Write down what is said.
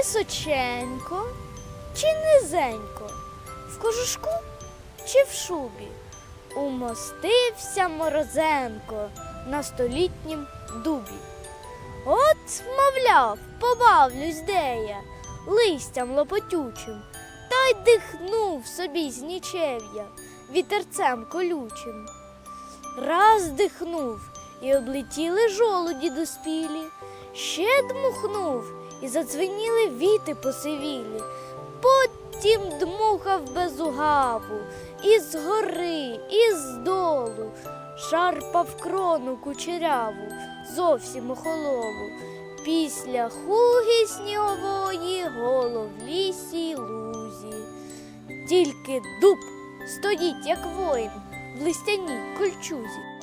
Височенько чи низенько, в кожушку чи в шубі, умостився морозенко на столітнім дубі. От, мовляв, побавлюсь де я, листям лопотючим, та й дихнув собі з нічев'я вітерцем колючим. Раз дихнув, і облетіли жолуді доспілі, ще дмухнув, і задзвеніли віти посивілі. Потім дмухав без угаву, із гори, і з шарпав крону кучеряву, зовсім охололу. Після хуги снігової голов лісі й лузі. Тільки дуб стоїть, як воїн в листяній кольчузі.